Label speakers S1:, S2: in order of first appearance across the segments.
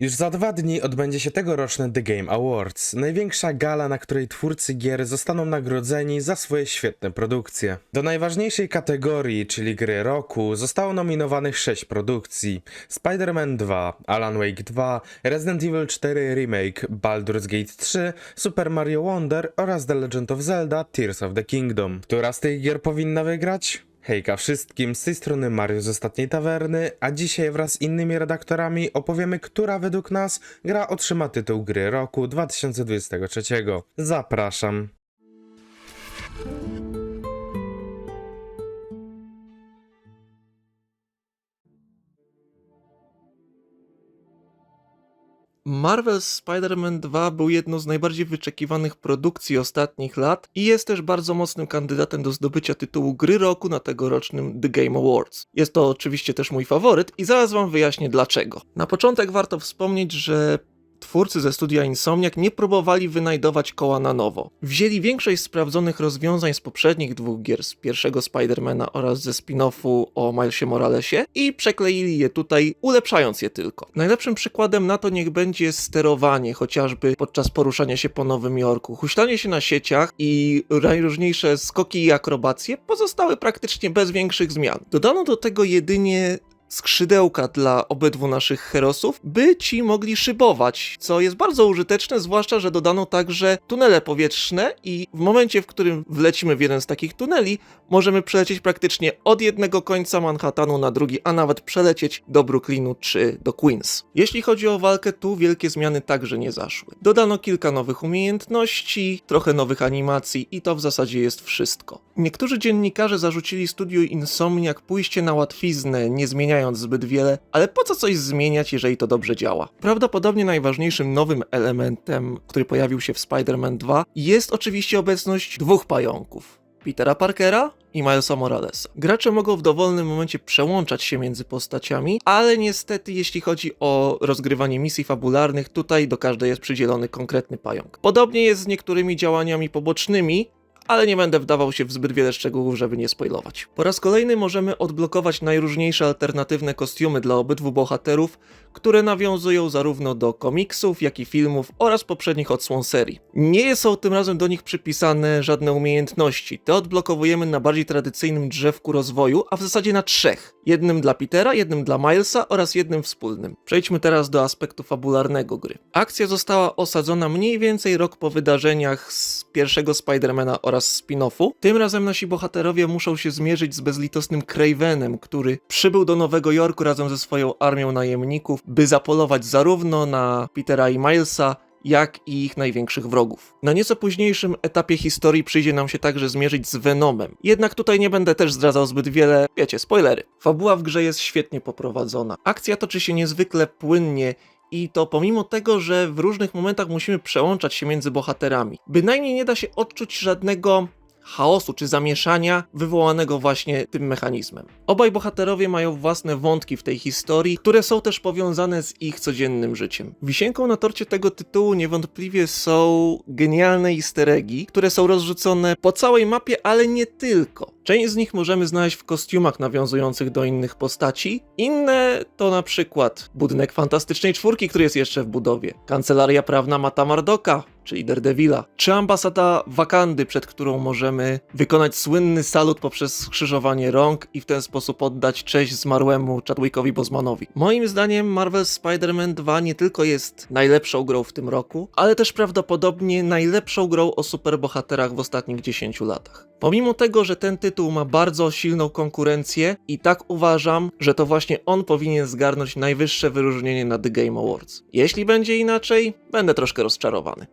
S1: Już za dwa dni odbędzie się tegoroczny The Game Awards, największa gala, na której twórcy gier zostaną nagrodzeni za swoje świetne produkcje. Do najważniejszej kategorii, czyli gry roku, zostało nominowanych 6 produkcji: Spider-Man 2, Alan Wake 2, Resident Evil 4 Remake, Baldur's Gate 3, Super Mario Wonder oraz The Legend of Zelda Tears of the Kingdom. Która z tych gier powinna wygrać? Hejka wszystkim, z tej strony Mario z Ostatniej Tawerny, a dzisiaj wraz z innymi redaktorami opowiemy, która według nas gra otrzyma tytuł gry roku 2023. Zapraszam.
S2: Marvel's Spider-Man 2 był jedną z najbardziej wyczekiwanych produkcji ostatnich lat i jest też bardzo mocnym kandydatem do zdobycia tytułu gry roku na tegorocznym The Game Awards. Jest to oczywiście też mój faworyt i zaraz wam wyjaśnię dlaczego. Na początek warto wspomnieć, że Twórcy ze studia Insomniac nie próbowali wynajdować koła na nowo. Wzięli większość sprawdzonych rozwiązań z poprzednich dwóch gier, z pierwszego Spidermana oraz ze spin-offu o Milesie Moralesie i przekleili je tutaj, ulepszając je tylko. Najlepszym przykładem na to niech będzie sterowanie, chociażby podczas poruszania się po Nowym Jorku. Huśtanie się na sieciach i najróżniejsze skoki i akrobacje pozostały praktycznie bez większych zmian. Dodano do tego jedynie skrzydełka dla obydwu naszych herosów, by ci mogli szybować, co jest bardzo użyteczne, zwłaszcza, że dodano także tunele powietrzne i w momencie, w którym wlecimy w jeden z takich tuneli, możemy przelecieć praktycznie od jednego końca Manhattanu na drugi, a nawet przelecieć do Brooklynu czy do Queens. Jeśli chodzi o walkę, tu wielkie zmiany także nie zaszły. Dodano kilka nowych umiejętności, trochę nowych animacji i to w zasadzie jest wszystko. Niektórzy dziennikarze zarzucili studiu Insomniac pójście na łatwiznę, nie zmieniając zbyt wiele, ale po co coś zmieniać, jeżeli to dobrze działa? Prawdopodobnie najważniejszym nowym elementem, który pojawił się w Spider-Man 2 jest oczywiście obecność dwóch pająków. Petera Parkera i Milesa Moralesa. Gracze mogą w dowolnym momencie przełączać się między postaciami, ale niestety jeśli chodzi o rozgrywanie misji fabularnych, tutaj do każdej jest przydzielony konkretny pająk. Podobnie jest z niektórymi działaniami pobocznymi, ale nie będę wdawał się w zbyt wiele szczegółów, żeby nie spoilować. Po raz kolejny możemy odblokować najróżniejsze alternatywne kostiumy dla obydwu bohaterów, które nawiązują zarówno do komiksów, jak i filmów oraz poprzednich odsłon serii. Nie są tym razem do nich przypisane żadne umiejętności. Te odblokowujemy na bardziej tradycyjnym drzewku rozwoju, a w zasadzie na trzech. Jednym dla Petera, jednym dla Milesa oraz jednym wspólnym. Przejdźmy teraz do aspektu fabularnego gry. Akcja została osadzona mniej więcej rok po wydarzeniach z pierwszego Spidermana oraz spin-offu. Tym razem nasi bohaterowie muszą się zmierzyć z bezlitosnym Cravenem, który przybył do Nowego Jorku razem ze swoją armią najemników, by zapolować zarówno na Petera i Milesa, jak i ich największych wrogów. Na nieco późniejszym etapie historii przyjdzie nam się także zmierzyć z Venomem. Jednak tutaj nie będę też zdradzał zbyt wiele, wiecie, spoilery. Fabuła w grze jest świetnie poprowadzona. Akcja toczy się niezwykle płynnie i to pomimo tego, że w różnych momentach musimy przełączać się między bohaterami. Bynajmniej nie da się odczuć żadnego chaosu czy zamieszania wywołanego właśnie tym mechanizmem. Obaj bohaterowie mają własne wątki w tej historii, które są też powiązane z ich codziennym życiem. Wisienką na torcie tego tytułu niewątpliwie są genialne easter eggi, które są rozrzucone po całej mapie, ale nie tylko. Część z nich możemy znaleźć w kostiumach nawiązujących do innych postaci, inne to na przykład budynek Fantastycznej Czwórki, który jest jeszcze w budowie, kancelaria prawna Mata Mardoka, czyli Daredevila, czy ambasada Wakandy, przed którą możemy wykonać słynny salut poprzez skrzyżowanie rąk i w ten sposób oddać cześć zmarłemu Chadwickowi Bosmanowi. Moim zdaniem Marvel Spider-Man 2 nie tylko jest najlepszą grą w tym roku, ale też prawdopodobnie najlepszą grą o superbohaterach w ostatnich 10 latach. Pomimo tego, że ten tytuł ma bardzo silną konkurencję i tak uważam, że to właśnie on powinien zgarnąć najwyższe wyróżnienie na The Game Awards. Jeśli będzie inaczej, będę troszkę rozczarowany.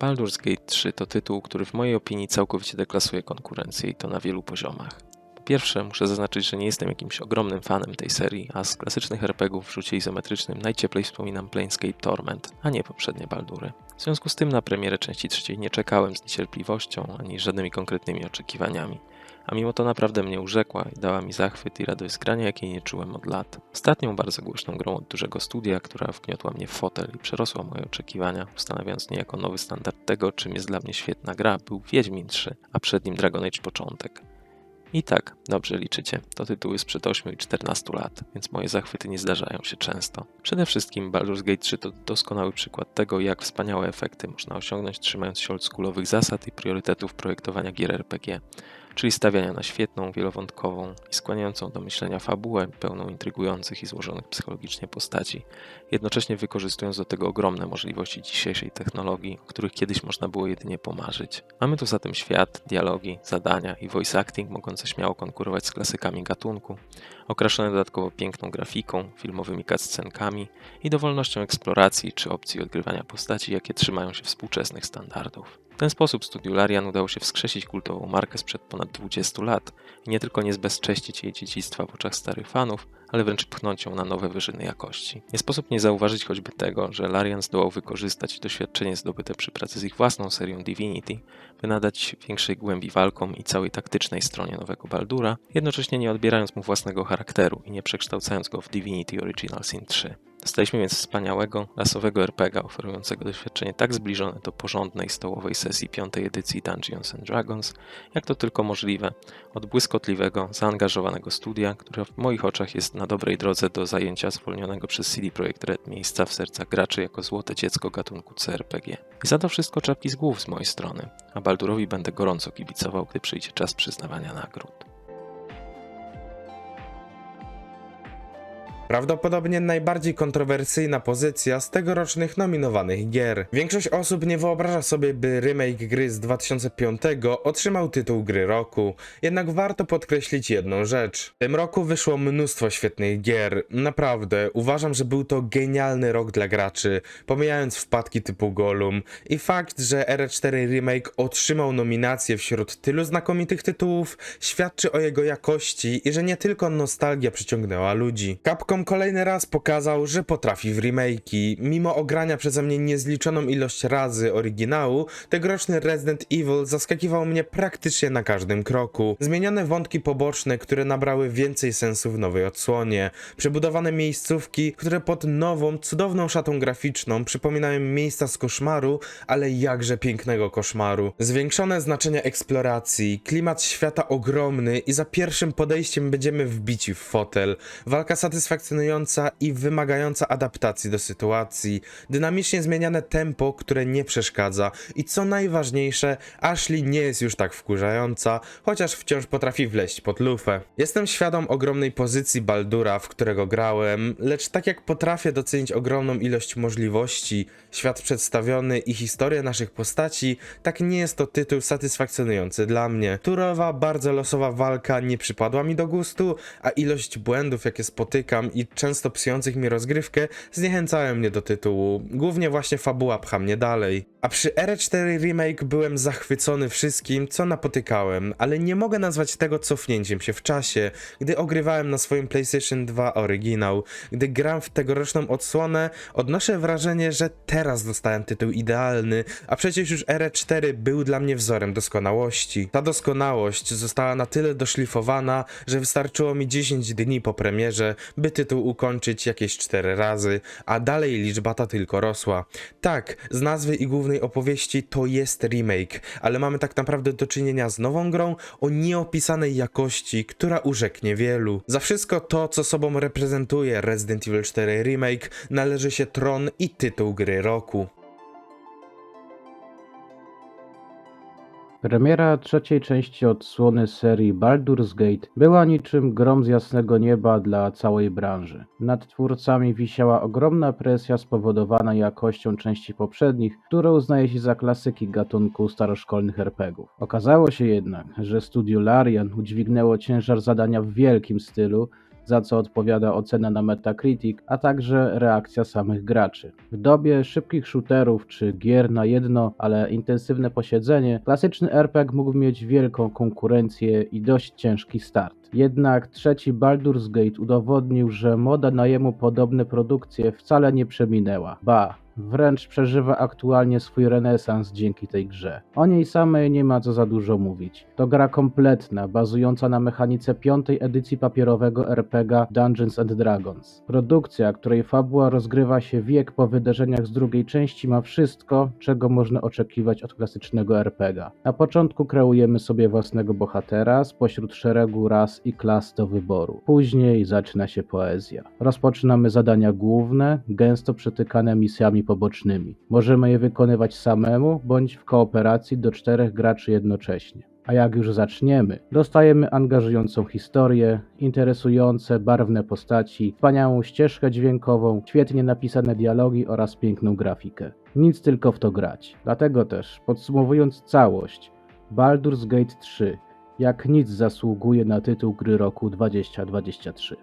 S3: Baldur's Gate 3 to tytuł, który w mojej opinii całkowicie deklasuje konkurencję i to na wielu poziomach. Pierwsze, muszę zaznaczyć, że nie jestem jakimś ogromnym fanem tej serii, a z klasycznych RPGów w rzucie izometrycznym najcieplej wspominam Planescape Torment, a nie poprzednie Baldury. W związku z tym na premierę części trzeciej nie czekałem z niecierpliwością ani żadnymi konkretnymi oczekiwaniami. A mimo to naprawdę mnie urzekła i dała mi zachwyt i radość z grania, jakiej nie czułem od lat. Ostatnią bardzo głośną grą od dużego studia, która wgniotła mnie w fotel i przerosła moje oczekiwania, ustanawiając niejako nowy standard tego, czym jest dla mnie świetna gra, był Wiedźmin 3, a przed nim Dragon Age Początek. I tak, dobrze liczycie. To tytuły sprzed 8 i 14 lat, więc moje zachwyty nie zdarzają się często. Przede wszystkim Baldur's Gate 3 to doskonały przykład tego, jak wspaniałe efekty można osiągnąć trzymając się oldschoolowych zasad i priorytetów projektowania gier RPG, czyli stawiania na świetną, wielowątkową i skłaniającą do myślenia fabułę, pełną intrygujących i złożonych psychologicznie postaci, jednocześnie wykorzystując do tego ogromne możliwości dzisiejszej technologii, o których kiedyś można było jedynie pomarzyć. Mamy tu zatem świat, dialogi, zadania i voice acting mogące śmiało konkurować z klasykami gatunku, okraszone dodatkowo piękną grafiką, filmowymi cutscenkami i dowolnością eksploracji czy opcji odgrywania postaci, jakie trzymają się współczesnych standardów. W ten sposób studiu Larian udało się wskrzesić kultową markę sprzed ponad 20 lat i nie tylko nie zbezcześcić jej dziedzictwa w oczach starych fanów, ale wręcz pchnąć ją na nowe wyżyny jakości. Nie sposób nie zauważyć choćby tego, że Larian zdołał wykorzystać doświadczenie zdobyte przy pracy z ich własną serią Divinity, by nadać większej głębi walkom i całej taktycznej stronie nowego Baldura, jednocześnie nie odbierając mu własnego charakteru i nie przekształcając go w Divinity Original Sin 3. Dostaliśmy więc wspaniałego, lasowego RPGa oferującego doświadczenie tak zbliżone do porządnej stołowej sesji piątej edycji Dungeons and Dragons, jak to tylko możliwe, od błyskotliwego, zaangażowanego studia, które w moich oczach jest na dobrej drodze do zajęcia zwolnionego przez CD Projekt Red miejsca w sercach graczy jako złote dziecko gatunku CRPG. I za to wszystko czapki z głów z mojej strony, a Baldurowi będę gorąco kibicował, gdy przyjdzie czas przyznawania nagród.
S1: Prawdopodobnie najbardziej kontrowersyjna pozycja z tegorocznych nominowanych gier. Większość osób nie wyobraża sobie, by remake gry z 2005 otrzymał tytuł gry roku. Jednak warto podkreślić jedną rzecz. W tym roku wyszło mnóstwo świetnych gier. Naprawdę, uważam, że był to genialny rok dla graczy, pomijając wpadki typu Golum. I fakt, że R4 Remake otrzymał nominację wśród tylu znakomitych tytułów, świadczy o jego jakości i że nie tylko nostalgia przyciągnęła ludzi. Capcom kolejny raz pokazał, że potrafi w remake'i. Mimo ogrania przeze mnie niezliczoną ilość razy oryginału, tegoroczny Resident Evil zaskakiwał mnie praktycznie na każdym kroku. Zmienione wątki poboczne, które nabrały więcej sensu w nowej odsłonie. Przebudowane miejscówki, które pod nową, cudowną szatą graficzną przypominają miejsca z koszmaru, ale jakże pięknego koszmaru. Zwiększone znaczenie eksploracji, klimat świata ogromny i za pierwszym podejściem będziemy wbici w fotel. Walka satysfakcjonująca i wymagająca adaptacji do sytuacji. Dynamicznie zmieniane tempo, które nie przeszkadza. I co najważniejsze, Ashley nie jest już tak wkurzająca, chociaż wciąż potrafi wleźć pod lufę. Jestem świadom ogromnej pozycji Baldura, w którego grałem, lecz tak jak potrafię docenić ogromną ilość możliwości, świat przedstawiony i historię naszych postaci, tak nie jest to tytuł satysfakcjonujący dla mnie. Turowa, bardzo losowa walka nie przypadła mi do gustu, a ilość błędów, jakie spotykam i często psujących mi rozgrywkę, zniechęcają mnie do tytułu. Głównie właśnie fabuła pcha mnie dalej. A przy R4 Remake byłem zachwycony wszystkim, co napotykałem, ale nie mogę nazwać tego cofnięciem się w czasie, gdy ogrywałem na swoim PlayStation 2 oryginał. Gdy gram w tegoroczną odsłonę, odnoszę wrażenie, że teraz dostałem tytuł idealny, a przecież już R4 był dla mnie wzorem doskonałości. Ta doskonałość została na tyle doszlifowana, że wystarczyło mi 10 dni po premierze, by tytuł ukończyć jakieś 4 razy, a dalej liczba ta tylko rosła. Tak, z nazwy i głównej opowieści to jest remake, ale mamy tak naprawdę do czynienia z nową grą o nieopisanej jakości, która urzeknie wielu. Za wszystko to, co sobą reprezentuje Resident Evil 4 Remake, należy się tron i tytuł gry roku.
S4: Premiera trzeciej części odsłony serii Baldur's Gate była niczym grom z jasnego nieba dla całej branży. Nad twórcami wisiała ogromna presja spowodowana jakością części poprzednich, które uznaje się za klasyki gatunku staroszkolnych RPGów. Okazało się jednak, że studio Larian udźwignęło ciężar zadania w wielkim stylu, za co odpowiada ocena na Metacritic, a także reakcja samych graczy. W dobie szybkich shooterów czy gier na jedno, ale intensywne posiedzenie, klasyczny RPG mógł mieć wielką konkurencję i dość ciężki start. Jednak trzeci Baldur's Gate udowodnił, że moda na jemu podobne produkcje wcale nie przeminęła. Ba, wręcz przeżywa aktualnie swój renesans dzięki tej grze. O niej samej nie ma co za dużo mówić. To gra kompletna, bazująca na mechanice piątej edycji papierowego RPG Dungeons and Dragons. Produkcja, której fabuła rozgrywa się wiek po wydarzeniach z drugiej części ma wszystko, czego można oczekiwać od klasycznego RPG. Na początku kreujemy sobie własnego bohatera spośród szeregu ras i klas do wyboru. Później zaczyna się poezja. Rozpoczynamy zadania główne, gęsto przetykane misjami pobocznymi. Możemy je wykonywać samemu bądź w kooperacji do czterech graczy jednocześnie. A jak już zaczniemy, dostajemy angażującą historię, interesujące, barwne postaci, wspaniałą ścieżkę dźwiękową, świetnie napisane dialogi oraz piękną grafikę. Nic tylko w to grać. Dlatego też, podsumowując całość, Baldur's Gate 3 jak nic zasługuje na tytuł gry roku 2023.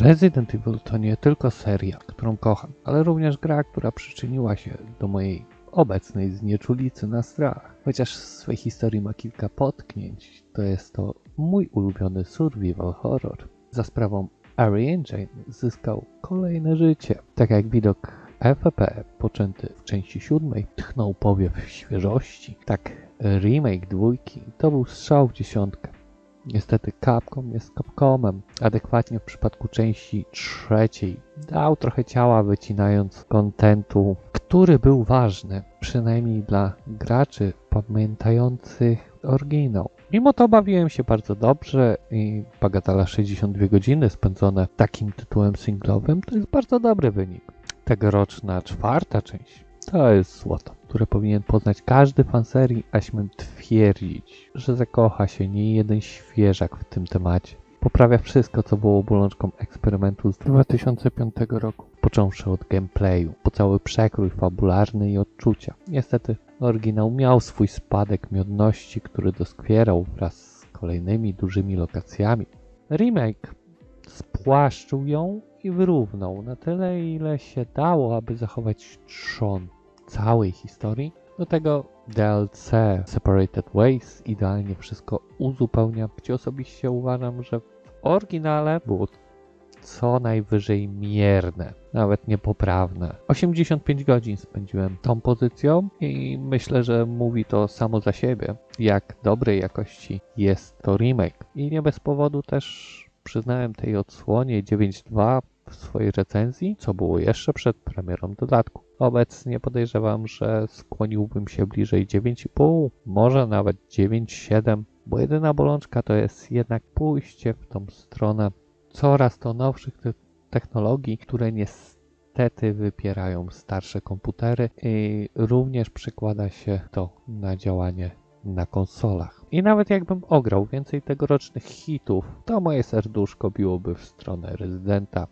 S5: Resident Evil to nie tylko seria, którą kocham, ale również gra, która przyczyniła się do mojej obecnej znieczulicy na strach. Chociaż w swej historii ma kilka potknięć, to jest to mój ulubiony survival horror. Za sprawą Ari Engine zyskał kolejne życie, tak jak widok FPP poczęty w części siódmej tchnął powiew świeżości, tak remake dwójki to był strzał w dziesiątkę. Niestety Capcom jest Capcomem. Adekwatnie w przypadku części trzeciej dał trochę ciała wycinając kontentu, który był ważny, przynajmniej dla graczy pamiętających oryginał. Mimo to bawiłem się bardzo dobrze i bagatela 62 godziny spędzone takim tytułem singlowym to jest bardzo dobry wynik. Tegoroczna czwarta część to jest złoto, które powinien poznać każdy fan serii, a śmiem twierdzić, że zakocha się nie jeden świeżak w tym temacie. Poprawia wszystko, co było bolączką eksperymentu z 2005 roku. Począwszy od gameplayu, po cały przekrój fabularny i odczucia. Niestety, oryginał miał swój spadek miodności, który doskwierał wraz z kolejnymi dużymi lokacjami. Remake spłaszczył ją i wyrównał na tyle, ile się dało, aby zachować trzon całej historii. Do tego DLC Separated Ways idealnie wszystko uzupełnia, gdzie osobiście uważam, że w oryginale było co najwyżej mierne, nawet niepoprawne. 85 godzin spędziłem tą pozycją i myślę, że mówi to samo za siebie, jak dobrej jakości jest to remake. I nie bez powodu też przyznałem tej odsłonie 9.2 w swojej recenzji, co było jeszcze przed premierą dodatku. Obecnie podejrzewam, że skłoniłbym się bliżej 9,5, może nawet 9,7, bo jedyna bolączka to jest jednak pójście w tą stronę coraz to nowszych te- technologii, które niestety wypierają starsze komputery i również przekłada się to na działanie na konsolach. I nawet jakbym ograł więcej tegorocznych hitów, to moje serduszko biłoby w stronę Rezydenta,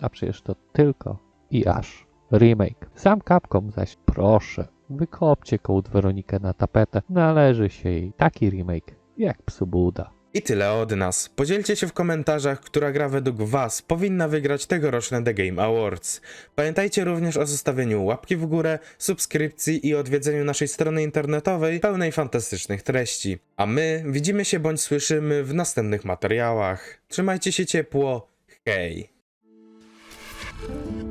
S5: a przecież to tylko i aż remake. Sam Capcom zaś proszę, wykopcie kołd Weronikę na tapetę, należy się jej taki remake jak psu Buda.
S1: I tyle od nas. Podzielcie się w komentarzach, która gra według Was powinna wygrać tegoroczne The Game Awards. Pamiętajcie również o zostawieniu łapki w górę, subskrypcji i odwiedzeniu naszej strony internetowej pełnej fantastycznych treści. A my widzimy się bądź słyszymy w następnych materiałach. Trzymajcie się ciepło. Hej! Thank you.